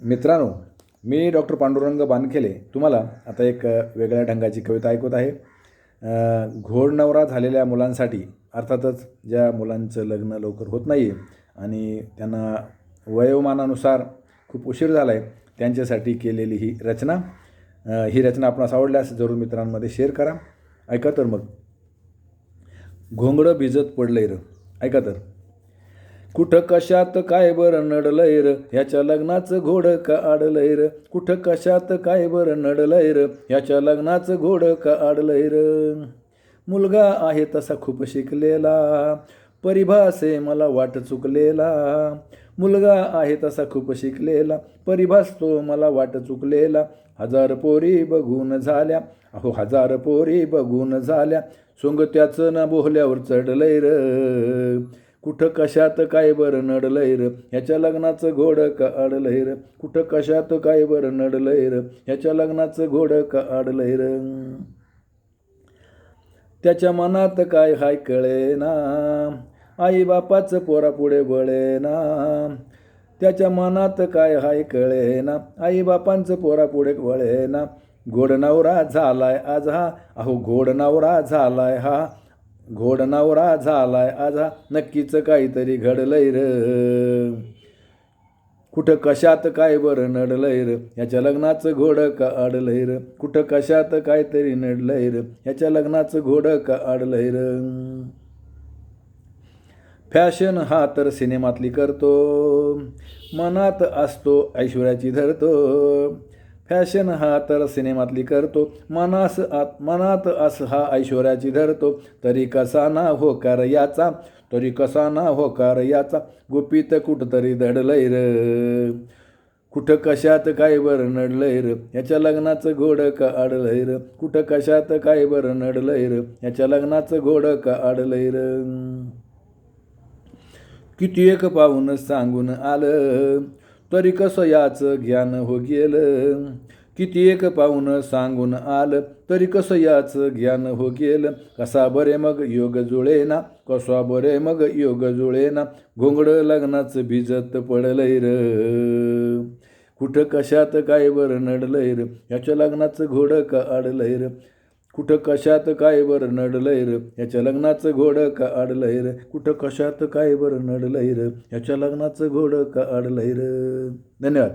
मित्रांनो मी डॉक्टर पांडुरंग बानखेले. तुम्हाला आता एक वेगळ्या ढंगाची कविता ऐकवत आहे. घोडनवरा घोड नवरा झालेल्या मुलांसाठी अर्थातच ज्या मुलांचं लग्न लवकर होत नाही आहे आणि त्यांना वयोमानानुसार खूप उशीर झाला आहे त्यांच्यासाठी केलेली ही रचना. ही रचना आपणास आवडल्यास जरूर मित्रांमध्ये शेअर करा. ऐका तर मग. घोंगडं भिजत पडलंय र. ऐका तर. कुठं कशात काय बरं नडलंय र? ह्याच्या लग्नाचं घोडं का आडलंय र? कुठं कशात काय बरं नडलंय र? ह्याच्या लग्नाचं घोडं का आडलंय र? मुलगा आहे तसा खूप शिकलेला परिभासे मला वाट चुकलेला. मुलगा आहे तसा खूप शिकलेला परिभास तो मला वाट चुकलेला. हजार पोरी बघून झाल्या अहो हजार पोरी बघून झाल्या. सोंग त्याचं ना बोहल्यावर चढलंय र. कुठं कशात काय बरं नडलंय र? ह्याच्या लग्नाचं घोडं का आडलंय र? कुठं कशात काय बरं नडलंय र? ह्याच्या लग्नाचं घोडं का आडलंय र? त्याच्या मनात काय हाय कळेना? आई बापाचं पोरापुढे बळेना त्याच्या मनात काय हाय कळेना? आई बापांचं पोरापुढे वळेना. ना नवरा झालाय आज हा. अहो गोडनवरा झालाय हा. घोड नवरा झालाय आज हा नक्कीच काहीतरी घडलंय र. कुठं कशात काय बरं नडलंय र? ह्याच्या लग्नाचं घोडं का अडलंय र? कुठं कशात काहीतरी नडलंय र? ह्याच्या लग्नाचं घोडं का अडलंय र? फॅशन हा तर सिनेमातली करतो. मनात असतो ऐश्वर्याची धरतो. फॅशन हा तर सिनेमातली करतो. मनास आत मनात अस हा ऐश्वर्याची धरतो. तरी कसा ना होकार याचा तरी कसा ना होकार याचा. गुपित कुठंतरी धडलंय र. कुठं कशात काय बरं नडलंय र. याच्या लग्नाचं घोडं का आडलंय र. कुठं कशात काय बरं नडलंय र. याच्या लग्नाचं घोडं का आडलंय र. किती एक पाहून सांगून आलं. तरी कसं याचं ज्ञान हो गेलं? किती एक पाहून सांगून आलं तरी कसं याचं ज्ञान हो गेलं? कसा बरे मग योग जुळेना कसा बरे मग योग जुळेना? घोंगडं लग्नाचं भिजत पडलंय र. कुठं कशात काय बरं नडलंय र? याच्या लग्नाचं घोडं का अडलंय र? कुठं कशात काय बरं नडलंय र? याच्या लग्नाचं घोडं का आडलंय र? कुठं कशात काय बरं नडलंय र? याच्या लग्नाचं घोडं का आडलंय र? धन्यवाद.